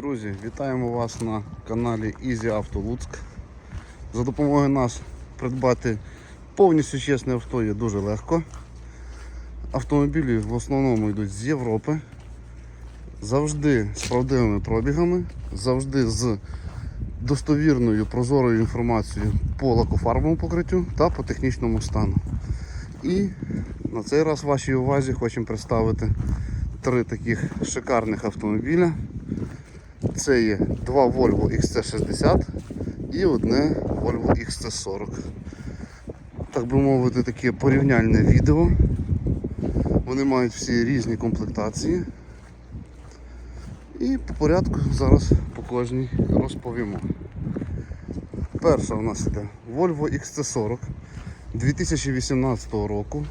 Друзі, вітаємо вас на каналі Easy Auto Луцьк. За допомогою нас придбати повністю чесне авто є дуже легко. Автомобілі в основному йдуть з Європи, завжди з правдивими пробігами, завжди з достовірною прозорою інформацією по лакофарбовому покриттю та по технічному стану. І на цей раз вашій увазі хочемо представити три таких шикарних автомобіля. Це є два Volvo XC60 і одне Volvo XC40. Так би мовити, таке порівняльне відео. Вони мають всі різні комплектації. І по порядку зараз по кожній розповімо. Перша у нас іде Volvo XC40 2018 року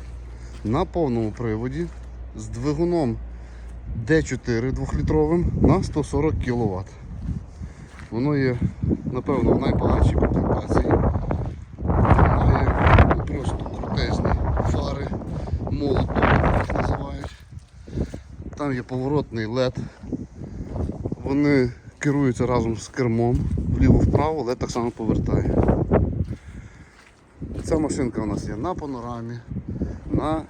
на повному приводі з двигуном D4 2-літровим на 140 кВт. Воно є, напевно, в найбагатшій комплектації. Має просто крутезні фари, молот, їх називають. Там є поворотний LED. Вони керуються разом з кермом вліво-вправо, LED так само повертає. Ця машинка у нас є на панорамі, на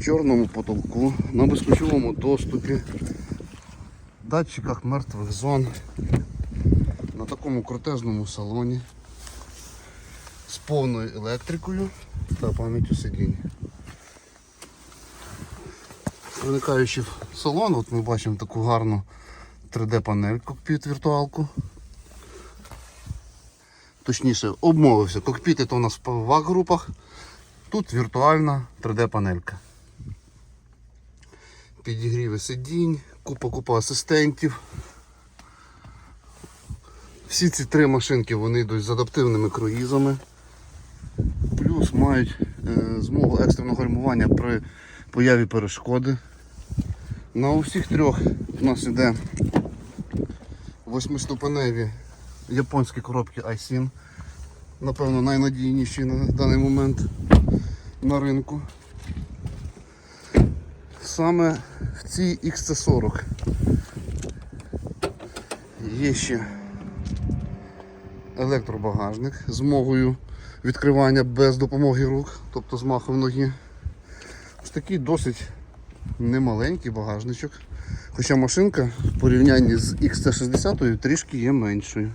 чорному потолку, на безключовому доступі, датчиках мертвих зон, на такому крутезному салоні з повною електрикою та пам'яттю сидінь. Проникаючи в салон, от ми бачимо таку гарну 3D-панель кокпіт віртуалку. Точніше, обмовився. Кокпіти то у нас в ВАК-групах. Тут віртуальна 3D-панелька. Підігріви сидінь, купа-купа асистентів. Всі ці три машинки вони йдуть з адаптивними круїзами. Плюс мають е, змогу екстреного гальмування при появі перешкоди. На усіх трьох у нас іде восьмиступеневі японські коробки iSIN. Напевно, найнадійніші на даний момент на ринку. Саме в цій XC40 є ще електробагажник з змогою відкривання без допомоги рук, тобто з махом ноги. Ось такий досить немаленький багажничок. Хоча машинка в порівнянні з XC60 трішки є меншою.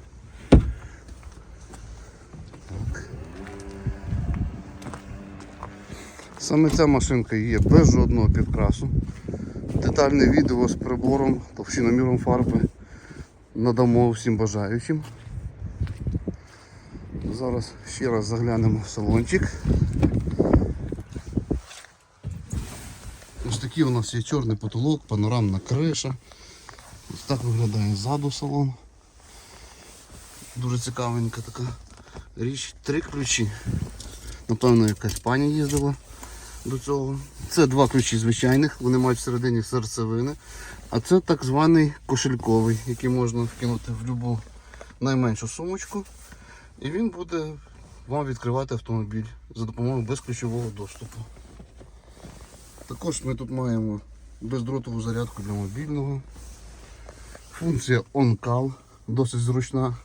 Саме ця машинка є без жодного підкрасу. Детальне відео з прибором, товщиноміром фарби надамо всім бажаючим. Зараз ще раз заглянемо в салончик. Ось такий у нас є чорний потолок, панорамна криша. Ось так виглядає ззаду салон. Дуже цікавенька така річ. Три ключі. Напевно, якась пані їздила до цього. Це два ключі звичайних, вони мають всередині серцевини. А це так званий кошельковий, який можна вкинути в будь-яку найменшу сумочку. І він буде вам відкривати автомобіль за допомогою безключового доступу. Також ми тут маємо бездротову зарядку для мобільного. Функція OnCall, досить зручна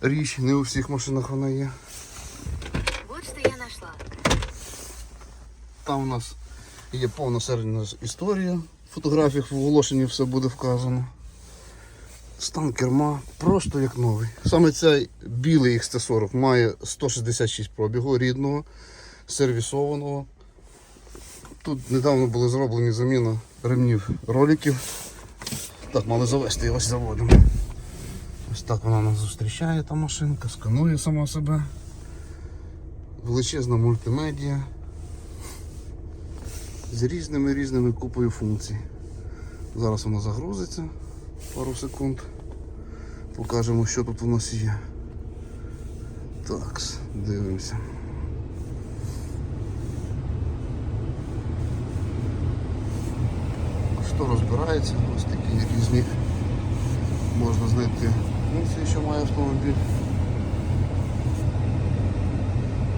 річ, не у всіх машинах вона є. Там у нас є повна середня історія. В фотографіях в оголошенні все буде вказано. Стан керма просто як новий. Саме цей білий XT40 має 166 пробігу рідного, сервісованого. Тут недавно були зроблені заміна ремнів роликів. Так, мали завести ось заводимо. Ось так вона нас зустрічає та машинка, сканує сама себе. Величезна мультимедіа з різними різними купою функцій. Зараз вона загрузиться пару секунд. Покажемо, що тут у нас є. Так, дивимося. Що розбирається, ось такі різні можна знайти функції, що має автомобіль.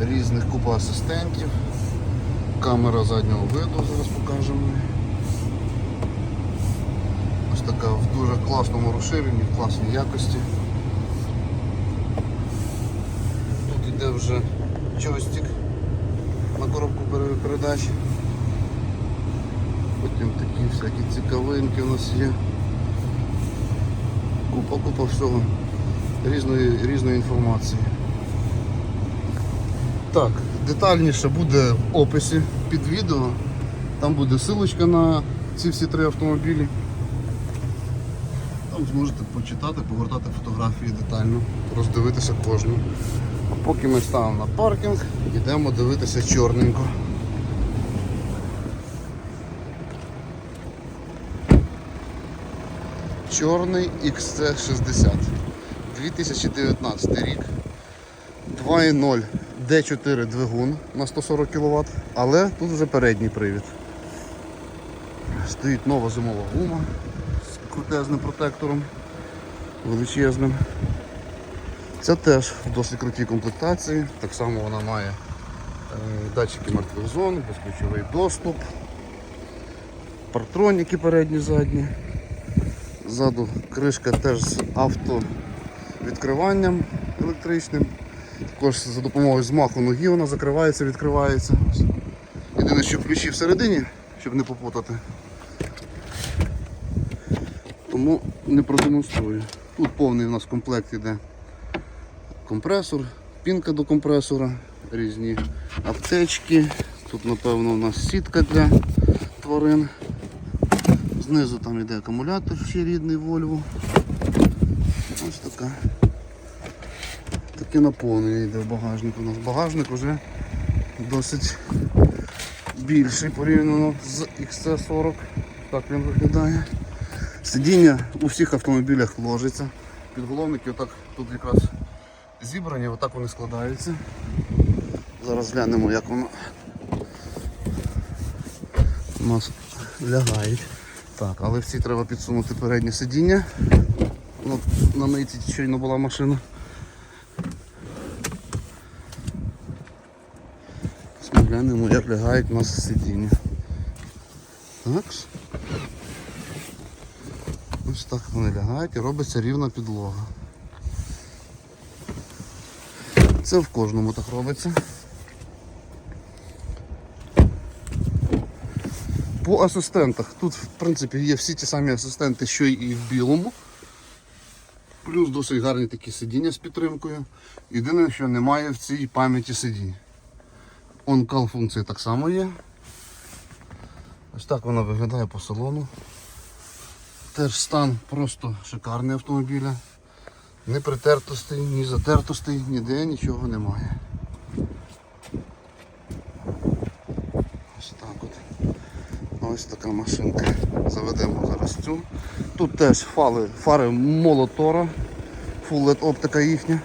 Різних купа асистентів. Камера заднього виду, зараз покажемо. Ось така в дуже класному розширенні, в класній якості. Тут йде вже джойстик на коробку пере- передач. Потім такі всякі цікавинки у нас є. Купа, купа всього різної, різної інформації. Так, детальніше буде в описі під відео. Там буде ссылочка на ці всі три автомобілі. Там зможете почитати, погортати фотографії детально, роздивитися кожну. А поки ми ставимо на паркінг, йдемо дивитися чорненько. Чорний XC60. 2019 рік. 2.0 D4 двигун на 140 кВт, але тут вже передній привід. Стоїть нова зимова гума з крутезним протектором, величезним. Це теж в досить крутій комплектації. Так само вона має е, датчики мертвих зон, безключовий доступ, партроніки передні задні. Ззаду кришка теж з автовідкриванням електричним. Також за допомогою змаху ноги вона закривається, відкривається. Єдине, що ключі всередині, щоб не попутати. Тому не продемонструю. Тут повний у нас комплект іде компресор, пінка до компресора, різні аптечки. Тут напевно у нас сітка для тварин. Знизу там йде акумулятор ще рідний Volvo. Ось така. Таке наповнення йде в багажник. У нас багажник вже досить більший порівняно з XC40. Так він виглядає. Сидіння у всіх автомобілях ложиться. Підголовники отак тут якраз зібрані, отак вони складаються. Зараз глянемо, як воно у нас лягають. Так, але всі треба підсунути переднє сидіння. Ну, на мийці щойно була машина. Ми глянемо, як лягають у нас сидіння. Так. Ось так вони лягають і робиться рівна підлога. Це в кожному так робиться. По асистентах. Тут, в принципі, є всі ті самі асистенти, що і в білому. Плюс досить гарні такі сидіння з підтримкою. Єдине, що немає в цій пам'яті сидінь. On-call функції так само є. Ось так вона виглядає по салону. Теж стан просто шикарний автомобіля. Ні притертостей, ні затертостей, ніде нічого немає. Ось так от. Ось така машинка. Заведемо зараз цю. Тут теж фари, фари молотора, LED оптика їхня.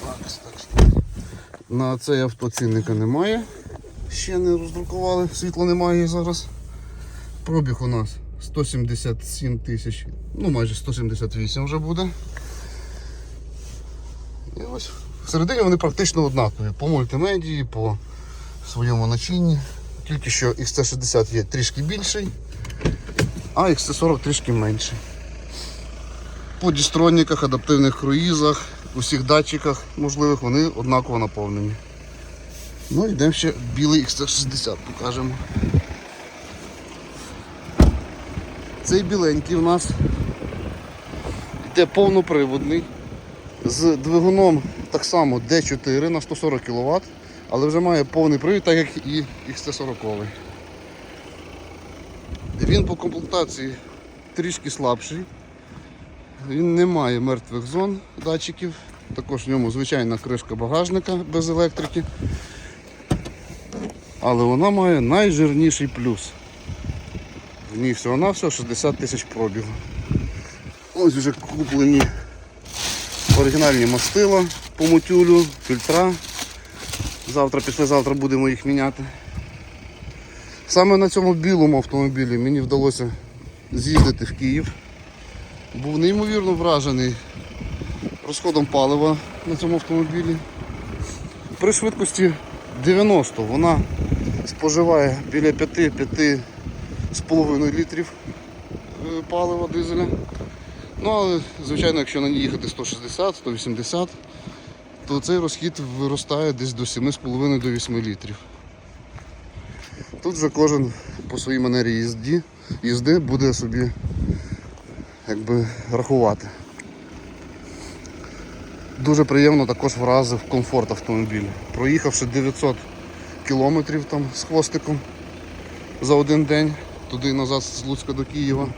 Так, так, так. На цей авто цінника немає. Ще не роздрукували, світла немає зараз. Пробіг у нас 177 тисяч, ну майже 178 вже буде. І ось всередині вони практично однакові. По мультимедії, по своєму начинні. Тільки що XT60 є трішки більший, а XT40 трішки менший. По дістронниках, адаптивних круїзах, усіх датчиках можливих вони однаково наповнені. Ну йдемо ще білий XT60 покажемо. Цей біленький у нас йде повноприводний з двигуном так само D4 на 140 кВт, але вже має повний привід, так як і XT40. Він по комплектації трішки слабший. Він не має мертвих зон датчиків. Також в ньому звичайна кришка багажника без електрики. Але вона має найжирніший плюс. В ній всього на все 60 тисяч пробігу. Ось вже куплені оригінальні мастила по мотюлю, фільтра. Завтра, післязавтра будемо їх міняти. Саме на цьому білому автомобілі мені вдалося з'їздити в Київ. Був неймовірно вражений розходом палива на цьому автомобілі. При швидкості 90 вона споживає біля 5-5,5 літрів е, палива дизеля. Ну, але, звичайно, якщо на ній їхати 160-180, то цей розхід виростає десь до 7,5 до 8 літрів. Тут вже кожен по своїй манері їзді, їзди буде собі якби, рахувати. Дуже приємно також вразив комфорт автомобіля. Проїхавши 900 кілометрів там з хвостиком за один день, туди назад з Луцька до Києва.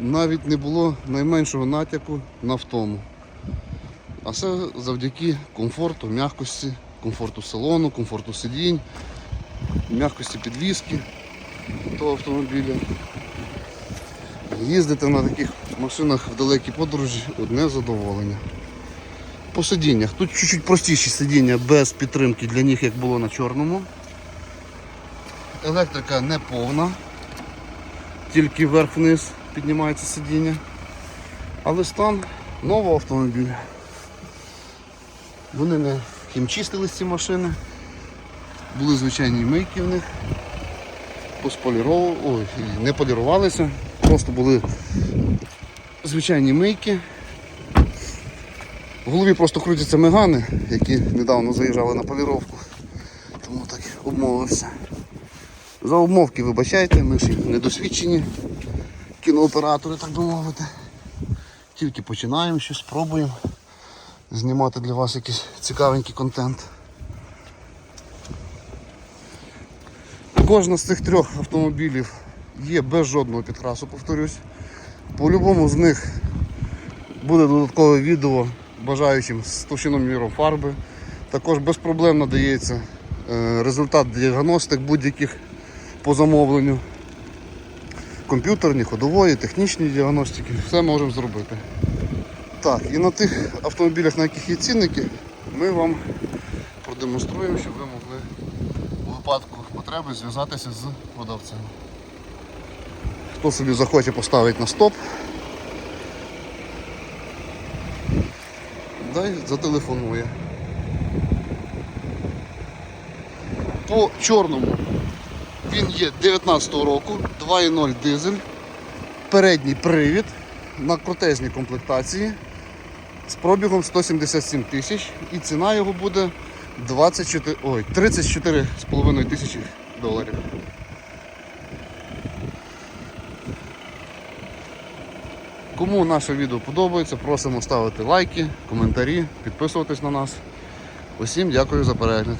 Навіть не було найменшого натяку на втому. А все завдяки комфорту, м'якості, комфорту салону, комфорту сидінь, м'якості підвіски того автомобіля. Їздити на таких машинах в далекі подорожі одне задоволення. По сидіннях. Тут чуть-чуть простіші сидіння без підтримки для них, як було на чорному. Електрика не повна, тільки вверх-вниз піднімається сидіння. Але стан нового автомобіля. Вони не хімчистили ці машини. Були звичайні мийки в них. Посполіров... Ой, не полірувалися, просто були звичайні мийки. В голові просто крутяться мегани, які недавно заїжджали на поліровку. Тому так обмовився. За обмовки вибачайте, ми ж недосвідчені кінооператори, так би мовити. Тільки починаємо щось, спробуємо знімати для вас якийсь цікавенький контент. Кожна з цих трьох автомобілів є без жодного підкрасу, повторюсь. По-любому з них буде додаткове відео бажаючим з товщиноміром фарби. Також без проблем надається е, результат діагностик будь-яких по замовленню. Комп'ютерні, ходової, технічні діагностики, все можемо зробити. Так, і на тих автомобілях, на яких є цінники, ми вам продемонструємо, щоб ви могли у випадку потреби зв'язатися з продавцем. Хто собі захоче поставити на стоп, дай зателефонує. По чорному він є 19-го року, 2.0 дизель, передній привід на крутезній комплектації з пробігом 177 тисяч і ціна його буде 24, ой, 34,5 тисячі доларів. Кому наше відео подобається, просимо ставити лайки, коментарі, підписуватись на нас. Усім дякую за перегляд.